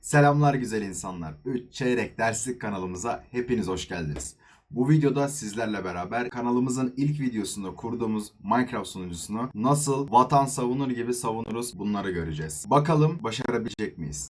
Selamlar güzel insanlar. 3 Çeyrek Derslik kanalımıza hepiniz hoş geldiniz. Bu videoda sizlerle beraber kanalımızın ilk videosunda kurduğumuz Minecraft sunucusunu nasıl vatan savunur gibi savunuruz bunları göreceğiz. Bakalım başarabilecek miyiz?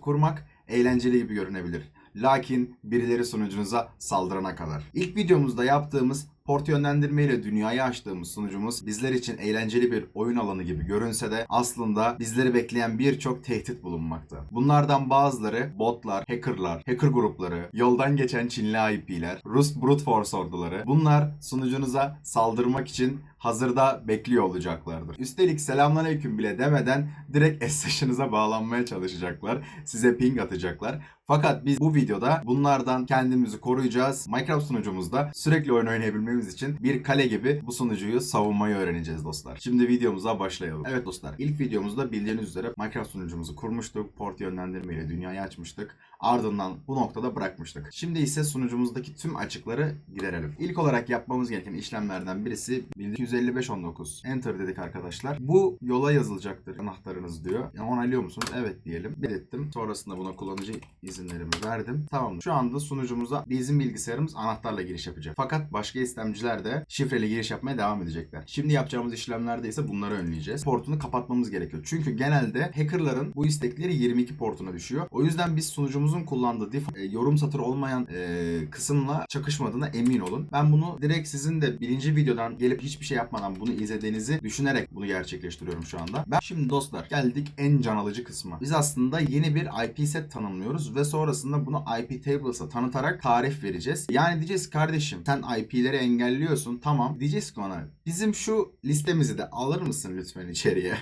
Kurmak eğlenceli gibi görünebilir. Lakin birileri sunucunuza saldırana kadar. İlk videomuzda yaptığımız port yönlendirme ile dünyayı açtığımız sunucumuz bizler için eğlenceli bir oyun alanı gibi görünse de aslında bizleri bekleyen birçok tehdit bulunmakta. Bunlardan bazıları botlar, hackerlar, hacker grupları, yoldan geçen Çinli IP'ler, Rus brute force orduları. Bunlar sunucunuza saldırmak için hazırda bekliyor olacaklardır. Üstelik selamünaleyküm bile demeden direkt SSH'ınıza bağlanmaya çalışacaklar. Size ping atacaklar. Fakat biz bu videoda bunlardan kendimizi koruyacağız. Minecraft sunucumuzda sürekli oyun oynayabilmemiz için bir kale gibi bu sunucuyu savunmayı öğreneceğiz dostlar. Şimdi videomuza başlayalım. Evet dostlar ilk videomuzda bildiğiniz üzere Minecraft sunucumuzu kurmuştuk. Port yönlendirme ile dünyayı açmıştık. Ardından bu noktada bırakmıştık. Şimdi ise sunucumuzdaki tüm açıkları giderelim. İlk olarak yapmamız gereken işlemlerden birisi 125519. Enter dedik arkadaşlar. Bu yola yazılacaktır anahtarınız diyor. Ya onaylıyor musunuz? Evet diyelim. Belirttim. Sonrasında buna kullanıcı izinlerimi verdim. Tamam. Şu anda sunucumuza bizim bilgisayarımız anahtarla giriş yapacak. Fakat başka istemciler de şifreli giriş yapmaya devam edecekler. Şimdi yapacağımız işlemlerde ise bunları önleyeceğiz. Portunu kapatmamız gerekiyor. Çünkü genelde hackerların bu istekleri 22 portuna düşüyor. O yüzden biz sunucumuzun kullandığı def- e, yorum satırı olmayan e, kısımla çakışmadığına emin olun. Ben bunu direkt sizin de birinci videodan gelip hiçbir şey yapmadan bunu izlediğinizi düşünerek bunu gerçekleştiriyorum şu anda. Ben şimdi dostlar geldik en can alıcı kısma. Biz aslında yeni bir IP set tanımlıyoruz ve sonrasında bunu IP tables'a tanıtarak tarif vereceğiz. Yani diyeceğiz kardeşim sen IP'leri engelliyorsun tamam. Diyeceğiz ki ona bizim şu listemizi de alır mısın lütfen içeriye?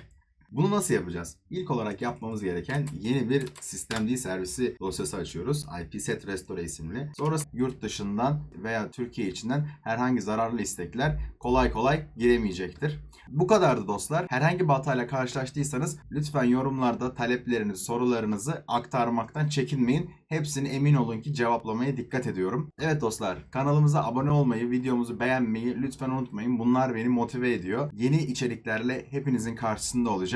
Bunu nasıl yapacağız? İlk olarak yapmamız gereken yeni bir sistem değil servisi dosyası açıyoruz. IPset Restore isimli. Sonra yurt dışından veya Türkiye içinden herhangi zararlı istekler kolay kolay giremeyecektir. Bu kadardı dostlar. Herhangi bir hatayla karşılaştıysanız lütfen yorumlarda taleplerinizi, sorularınızı aktarmaktan çekinmeyin. Hepsini emin olun ki cevaplamaya dikkat ediyorum. Evet dostlar kanalımıza abone olmayı, videomuzu beğenmeyi lütfen unutmayın. Bunlar beni motive ediyor. Yeni içeriklerle hepinizin karşısında olacağım.